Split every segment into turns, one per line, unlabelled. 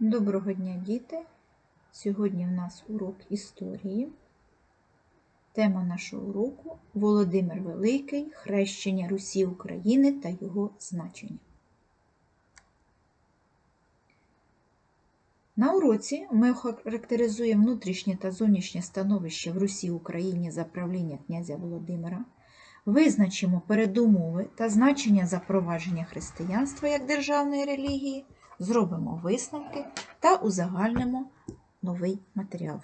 Доброго дня, діти! Сьогодні в нас урок історії. Тема нашого уроку Володимир Великий, хрещення Русі України та його значення. На уроці ми характеризуємо внутрішнє та зовнішнє становище в Русі Україні за правління князя Володимира, визначимо передумови та значення запровадження християнства як державної релігії, зробимо висновки та узагальнимо новий матеріал.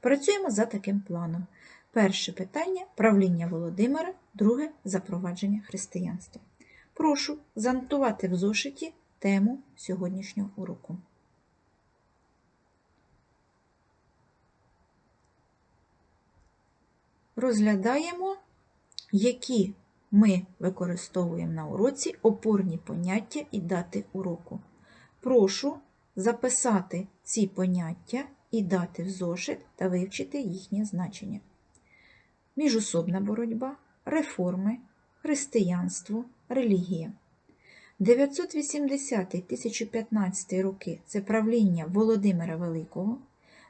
Працюємо за таким планом. Перше питання правління Володимира, друге запровадження християнства. Прошу занотувати в зошиті тему сьогоднішнього уроку. Розглядаємо, які ми використовуємо на уроці опорні поняття і дати уроку. Прошу записати ці поняття і дати в зошит та вивчити їхнє значення. Міжособна боротьба, реформи, християнство, релігія. 980-1015 роки це правління Володимира Великого,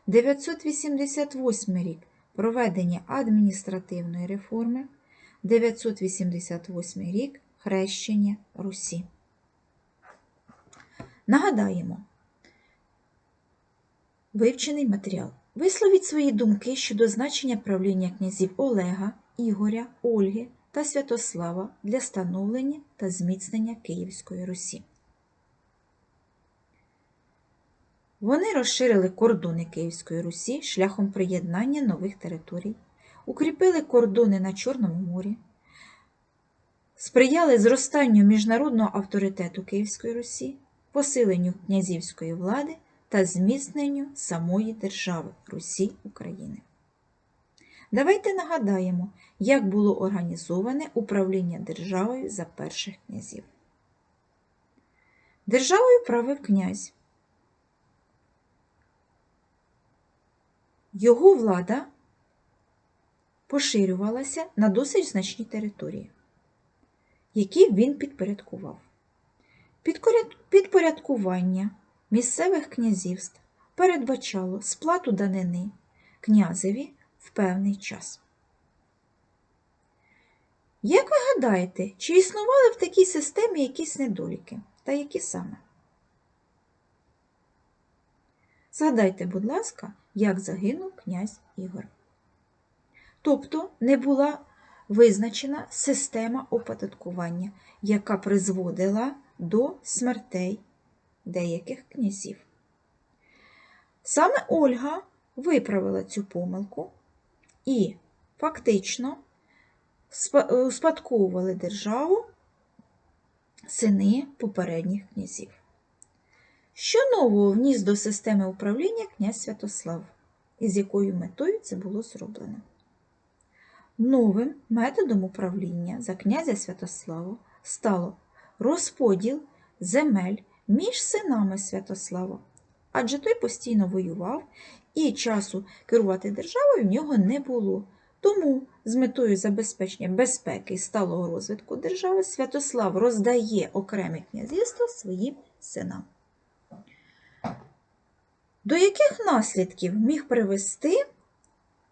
988 рік проведення адміністративної реформи, 988 рік хрещення Русі. Нагадаємо, вивчений матеріал. Висловіть свої думки щодо значення правління князів Олега, Ігоря, Ольги та Святослава для становлення та зміцнення Київської Русі. Вони розширили кордони Київської Русі шляхом приєднання нових територій, укріпили кордони на Чорному морі, сприяли зростанню міжнародного авторитету Київської Русі, посиленню князівської влади та зміцненню самої держави Русі України. Давайте нагадаємо, як було організоване управління державою за перших князів. Державою правив князь. Його влада поширювалася на досить значні території, які він підпорядкував. Підпорядкування місцевих князівств передбачало сплату данини князеві в певний час. Як ви гадаєте, чи існували в такій системі якісь недоліки? Та які саме? Згадайте, будь ласка, як загинув князь Ігор. Тобто не була визначена система оподаткування, яка призводила до смертей деяких князів. Саме Ольга виправила цю помилку і фактично успадковували державу сини попередніх князів. Що нового вніс до системи управління князь Святослав, і з якою метою це було зроблено? Новим методом управління за князя Святослава стало розподіл земель між синами Святослава, адже той постійно воював і часу керувати державою в нього не було. Тому з метою забезпечення безпеки і сталого розвитку держави Святослав роздає окремі князівства своїм синам. До яких наслідків міг привести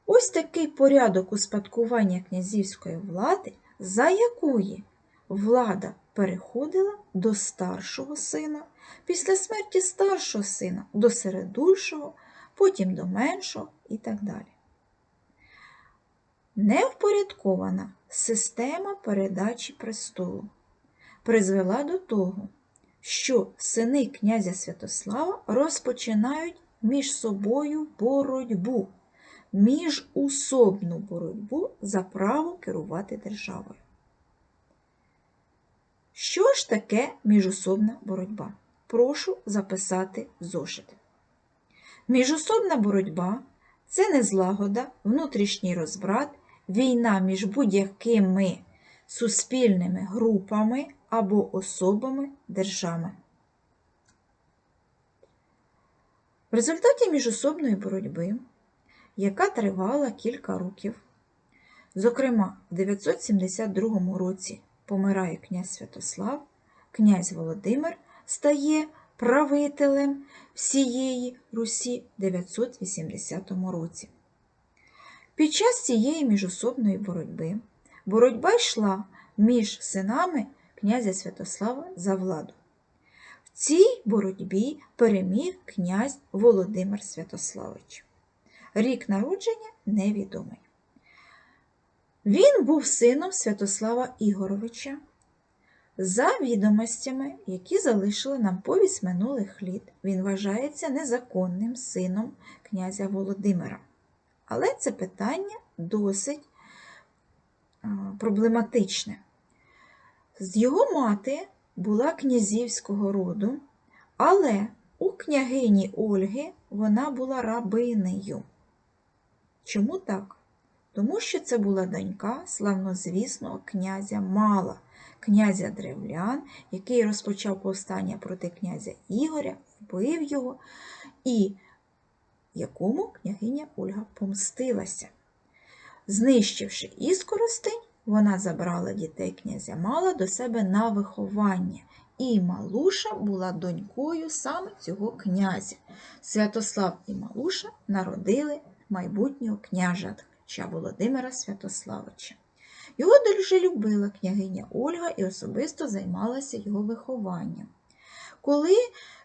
ось такий порядок успадкування князівської влади, за якої влада переходила до старшого сина, після смерті старшого сина до середульшого, потім до меншого і так далі. Невпорядкована система передачі престолу призвела до того, що сини князя Святослава розпочинають між собою боротьбу, міжусобну боротьбу за право керувати державою. Що ж таке міжусобна боротьба? Прошу записати в зошити. Міжусобна боротьба це незлагода, внутрішній розбрат, війна між будь-якими суспільними групами або особами держави. В результаті міжособної боротьби, яка тривала кілька років, зокрема, в 972 році помирає князь Святослав, князь Володимир стає правителем всієї Русі в 980 році. Під час цієї міжособної боротьби боротьба йшла між синами князя Святослава за владу. В цій боротьбі переміг князь Володимир Святославич. Рік народження невідомий. Він був сином Святослава Ігоровича. За відомостями, які залишили нам повість минулих літ, він вважається незаконним сином князя Володимира. Але це питання досить проблематичне. З його мати була князівського роду, але у княгині Ольги вона була рабинею. Чому так? Тому що це була донька славнозвісного князя Мала, князя Древлян, який розпочав повстання проти князя Ігоря, вбив його, і якому княгиня Ольга помстилася. Знищивши іскоростень, вона забрала дітей князя Мала до себе на виховання, і Малуша була донькою саме цього князя. Святослав і Малуша народили майбутнього княжача Володимира Святославича. Його дуже любила княгиня Ольга і особисто займалася його вихованням. Коли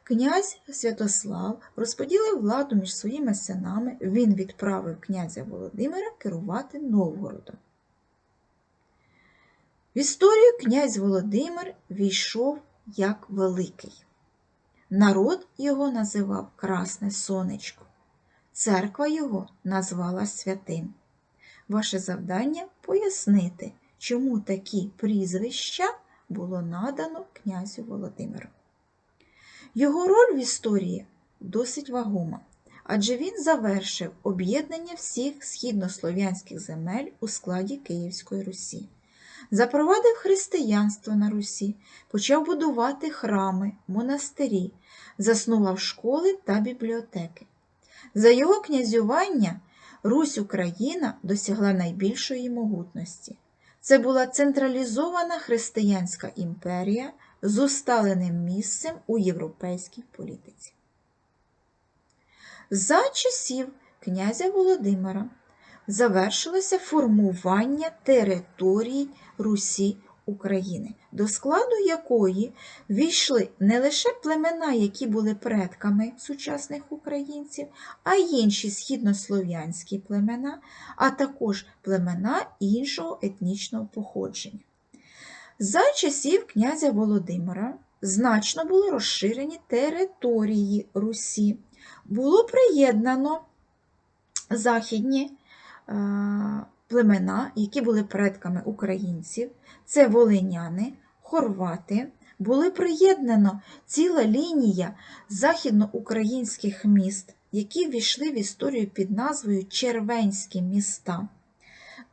князь Святослав розподілив владу між своїми синами, він відправив князя Володимира керувати Новгородом. В історію князь Володимир війшов як великий. Народ його називав Красне Сонечко. Церква його назвала святим. Ваше завдання пояснити, чому такі прізвища було надано князю Володимиру. Його роль в історії досить вагома, адже він завершив об'єднання всіх східнослов'янських земель у складі Київської Русі, запровадив християнство на Русі, почав будувати храми, монастирі, заснував школи та бібліотеки. За його князювання Русь Україна досягла найбільшої могутності. Це була централізована християнська імперія з усталеним місцем у європейській політиці. За часів князя Володимира завершилося формування територій Русі України, до складу якої війшли не лише племена, які були предками сучасних українців, а й інші східнослов'янські племена, а також племена іншого етнічного походження. За часів князя Володимира значно були розширені території Русі. Було приєднано західні е, племена, які були предками українців, це волиняни, хорвати. Були приєднано ціла лінія західноукраїнських міст, які війшли в історію під назвою Червенські міста.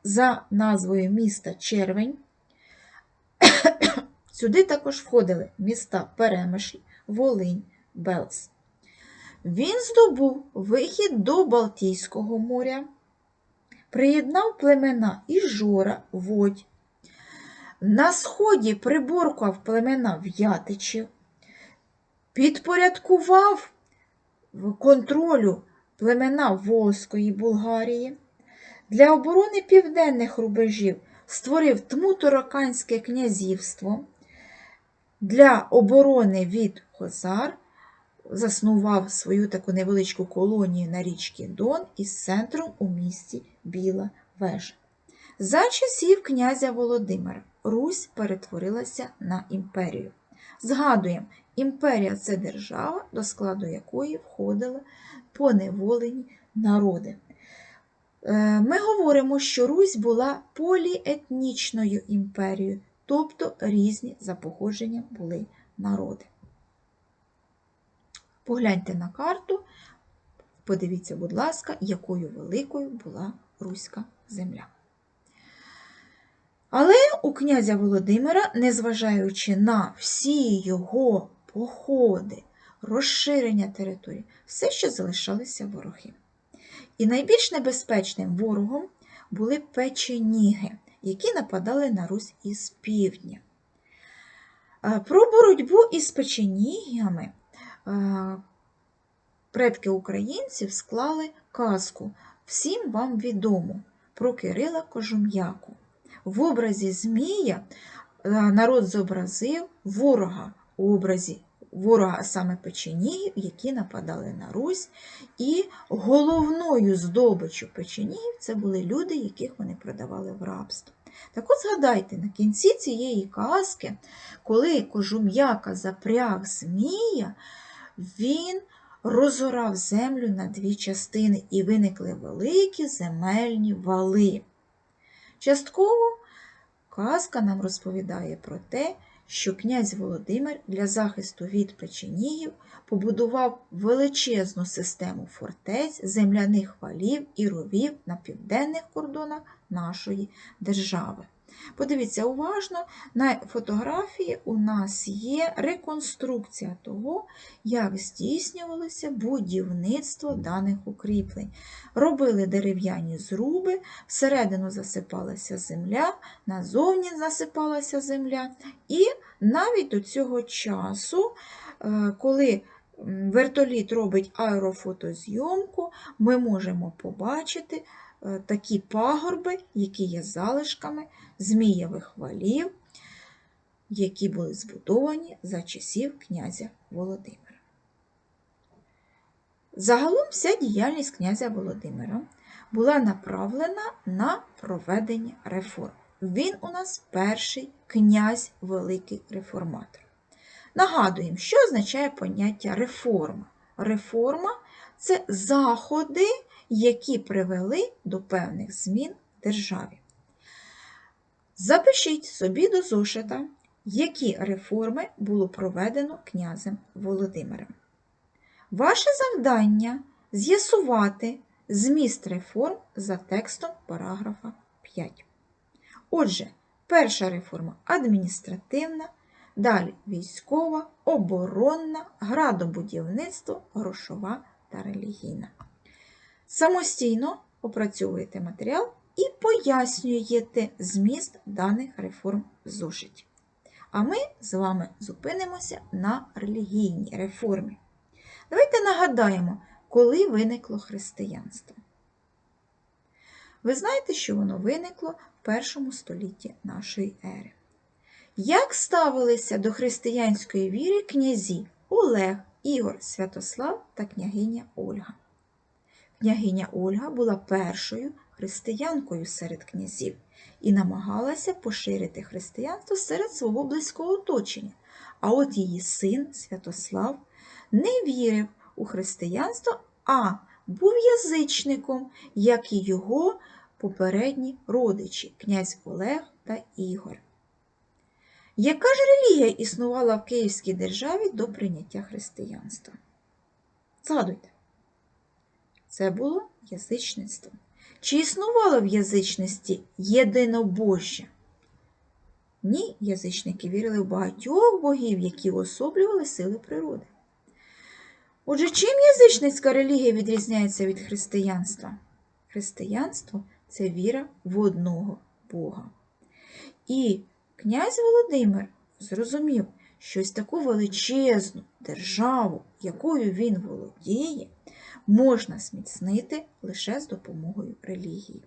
За назвою міста Червень Сюди також входили міста Перемишль, Волинь, Белс. Він здобув вихід до Балтійського моря, приєднав племена Іжора, Водь. На сході приборкав племена В'ятичів, підпорядкував контролю племена Волзької Булгарії. Для оборони південних рубежів створив Тмутуроканське князівство. Для оборони від Хозар заснував свою таку невеличку колонію на річці Дон із центром у місті Біла Вежа. За часів князя Володимира Русь перетворилася на імперію. Згадуємо, імперія це держава, до складу якої входили поневолені народи. Е, ми говоримо, що Русь була поліетнічною імперією, тобто різні за походженням були народи. Погляньте на карту, подивіться, будь ласка, якою великою була Руська земля. Але у князя Володимира, незважаючи на всі його походи, розширення території, все ще залишалися вороги. І найбільш небезпечним ворогом були печеніги, які нападали на Русь із півдня. Про боротьбу із печенігами е, предки українців склали казку всім вам відому про Кирила Кожум'яку. В образі Змія е, народ зобразив ворога у образі ворога, саме печенігів, які нападали на Русь. І головною здобиччю печенігів це були люди, яких вони продавали в рабство. Так от згадайте, на кінці цієї казки, коли кожум'яка запряг Змія, він розорав землю на дві частини і виникли великі земельні вали. Частково казка нам розповідає про те, що князь Володимир для захисту від печенігів побудував величезну систему фортець, земляних валів і ровів на південних кордонах нашої держави. Подивіться уважно, на фотографії у нас є реконструкція того, як здійснювалося будівництво даних укріплень. Робили дерев'яні зруби, всередину засипалася земля, назовні засипалася земля. І навіть до цього часу, е, коли вертоліт робить аерофотозйомку, ми можемо побачити е, такі пагорби, які є залишками змієвих валів, які були збудовані за часів князя Володимира. Загалом вся діяльність князя Володимира була направлена на проведення реформ. Він у нас перший князь великий реформатор. Нагадуємо, що означає поняття реформа. Реформа це заходи, які привели до певних змін в державі. Запишіть собі до зошита, які реформи було проведено князем Володимиром. Ваше завдання з'ясувати зміст реформ за текстом параграфа 5. Отже, перша реформа адміністративна, далі військова, оборонна, градобудівництво, грошова та релігійна. Самостійно опрацьовуєте матеріал і пояснюєте зміст даних реформ зошиті. А ми з вами зупинимося на релігійній реформі. Давайте нагадаємо, коли виникло християнство. Ви знаєте, що воно виникло в першому столітті нашої ери. Як ставилися до християнської віри князі Олег, Ігор, Святослав та княгиня Ольга? Княгиня Ольга була першою християнкою серед князів і намагалася поширити християнство серед свого близького оточення. А от її син Святослав не вірив у християнство, а був язичником, як і його попередні родичі князь Олег та Ігор. Яка ж релігія існувала в Київській державі до прийняття християнства? Згадуйте, це було язичництво. Чи існувало в язичності єдинобожжя? Ні, язичники вірили в багатьох богів, які особлювали сили природи. Отже, чим язичницька релігія відрізняється від християнства? Християнство це віра в одного Бога. І князь Володимир зрозумів, що ось таку величезну державу, якою він володіє, можна зміцнити лише з допомогою релігії.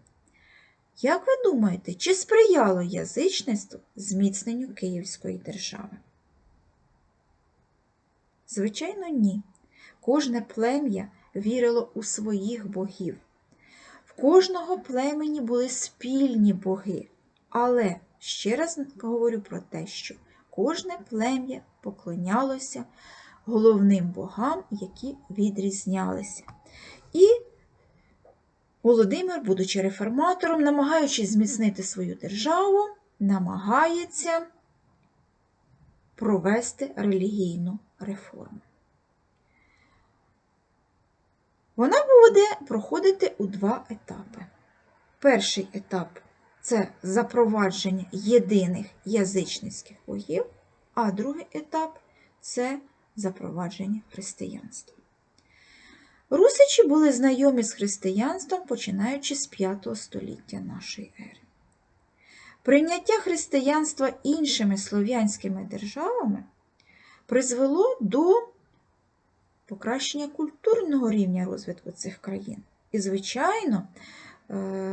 Як ви думаєте, чи сприяло язичництво зміцненню Київської держави? Звичайно, ні. Кожне плем'я вірило у своїх богів. В кожного племені були спільні боги. Але ще раз говорю про те, що кожне плем'я поклонялося головним богам, які відрізнялися. І Володимир, будучи реформатором, намагаючись зміцнити свою державу, намагається провести релігійну реформу. Вона буде проходити у два етапи. Перший етап це запровадження єдиних язичницьких богів, а другий етап це запровадження християнства. Русичі були знайомі з християнством починаючи з V століття нашої ери. Прийняття християнства іншими слов'янськими державами призвело до покращення культурного рівня розвитку цих країн. І, звичайно,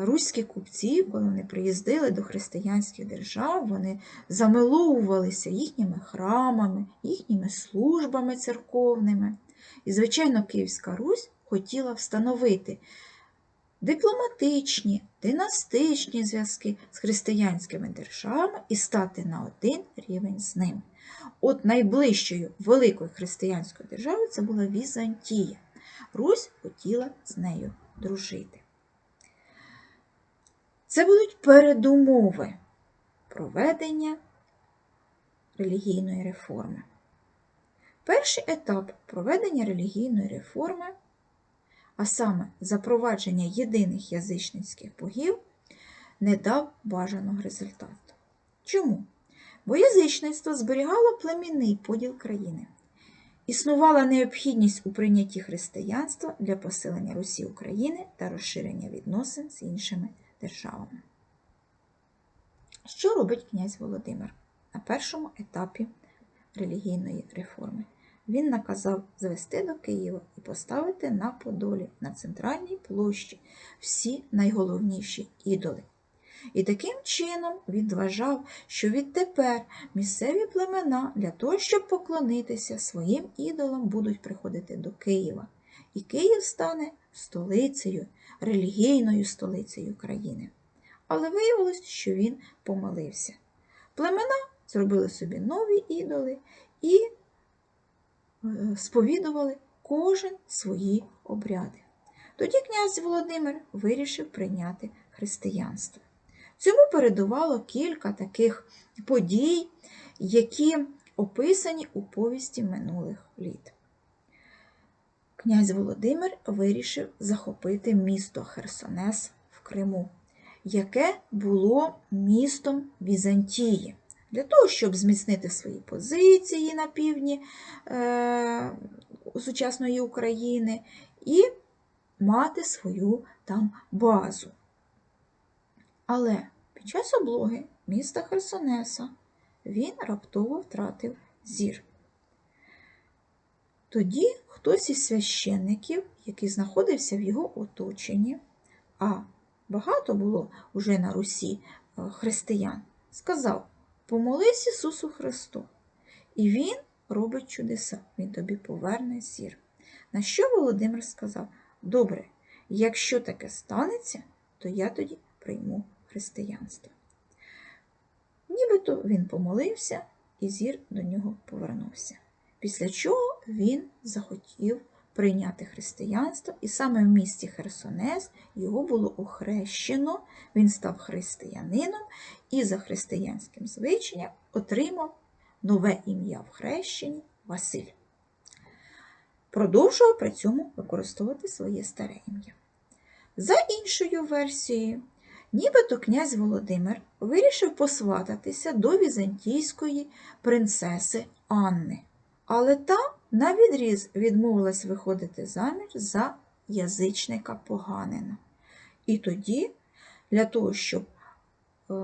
руські купці, коли вони приїздили до християнських держав, вони замиловувалися їхніми храмами, їхніми службами церковними. І, звичайно, Київська Русь хотіла встановити дипломатичні, династичні зв'язки з християнськими державами і стати на один рівень з ними. От найближчою великою християнською державою це була Візантія. Русь хотіла з нею дружити. Це будуть передумови проведення релігійної реформи. Перший етап проведення релігійної реформи, а саме запровадження єдиних язичницьких богів, не дав бажаного результату. Чому? Бо язичництво зберігало племінний поділ країни. Існувала необхідність у прийнятті християнства для посилення Русі України та розширення відносин з іншими державами. Що робить князь Володимир на першому етапі релігійної реформи? Він наказав звести до Києва і поставити на Подолі на центральній площі всі найголовніші ідоли. І таким чином він вважав, що відтепер місцеві племена для того, щоб поклонитися своїм ідолам, будуть приходити до Києва. І Київ стане столицею, релігійною столицею країни. Але виявилось, що він помилився. Племена зробили собі нові ідоли і е, сповідували кожен свої обряди. Тоді князь Володимир вирішив прийняти християнство. Цьому передувало кілька таких подій, які описані у повісті минулих літ. Князь Володимир вирішив захопити місто Херсонес в Криму, яке було містом Візантії. Для того, щоб зміцнити свої позиції на півдні е, сучасної України і мати свою там базу. Але під час облоги міста Херсонеса він раптово втратив зір. Тоді хтось із священників, який знаходився в його оточенні, а багато було уже на Русі е, християн, сказав: Помолись Ісусу Христу. І Він робить чудеса, Він тобі поверне зір. На що Володимир сказав: Добре, якщо таке станеться, то я тоді прийму християнства. Нібито він помолився, і зір до нього повернувся. Після чого він захотів прийняти християнство, і саме в місті Херсонес його було охрещено, він став християнином і за християнським звичаєм отримав нове ім'я в хрещенні Василь. Продовжував при цьому використовувати своє старе ім'я. За іншою версією, Нібито князь Володимир вирішив посвататися до візантійської принцеси Анни, але та навідріз відмовилась виходити заміж за язичника поганина. І тоді, для того, щоб е,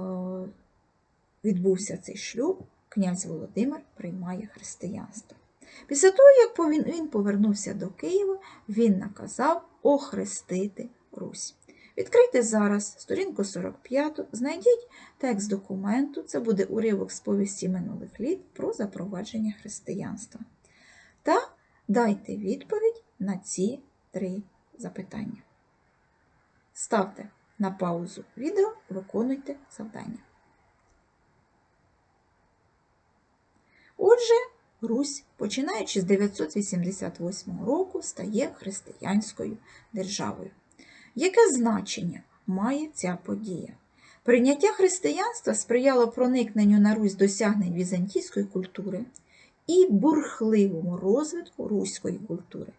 відбувся цей шлюб, князь Володимир приймає християнство. Після того, як він повернувся до Києва, він наказав охрестити Русь. Відкрийте зараз сторінку 45, знайдіть текст документу, це буде уривок з повісті минулих літ про запровадження християнства. Та дайте відповідь на ці три запитання. Ставте на паузу відео, виконуйте завдання. Отже, Русь, починаючи з 988 року, стає християнською державою. Яке значення має ця подія? Прийняття християнства сприяло проникненню на Русь досягнень візантійської культури і бурхливому розвитку руської культури,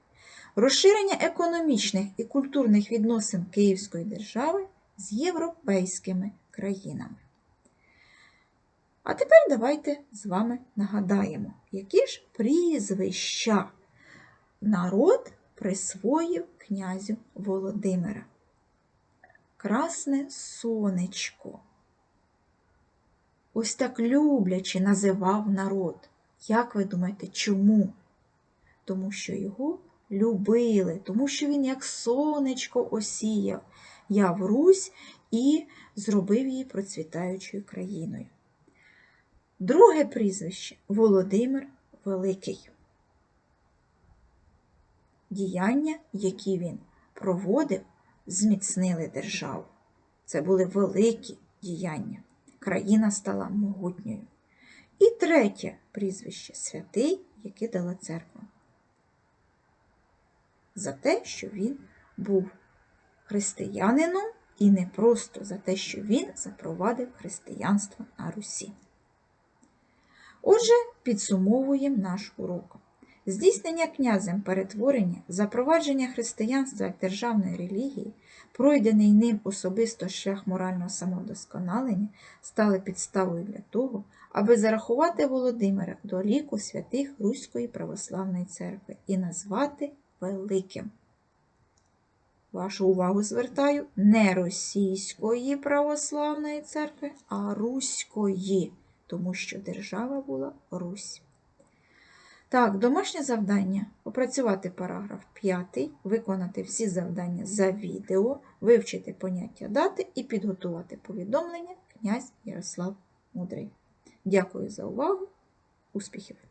розширення економічних і культурних відносин Київської держави з європейськими країнами. А тепер давайте з вами нагадаємо, які ж прізвища народ присвоїв князю Володимира. Красне сонечко. Ось так любляче називав народ. Як ви думаєте, чому? тому що його любили, тому що він як сонечко осіяв яв Русь і зробив її процвітаючою країною. Друге прізвище Володимир Великий. Діяння, які він проводив, зміцнили державу. Це були великі діяння. Країна стала могутньою. І третє прізвище святий, яке дала церква. За те, що він був християнином і не просто за те, що він запровадив християнство на Русі. Отже, підсумовуємо наш урок. Здійснення князем перетворення, запровадження християнства як державної релігії, пройдений ним особисто шлях морального самовдосконалення, стали підставою для того, аби зарахувати Володимира до ліку святих Руської православної церкви і назвати великим. Вашу увагу звертаю не російської православної церкви, а руської, тому що держава була Русь. Так, домашнє завдання опрацювати параграф 5, виконати всі завдання за відео, вивчити поняття дати і підготувати повідомлення князь Ярослав Мудрий. Дякую за увагу. Успіхів!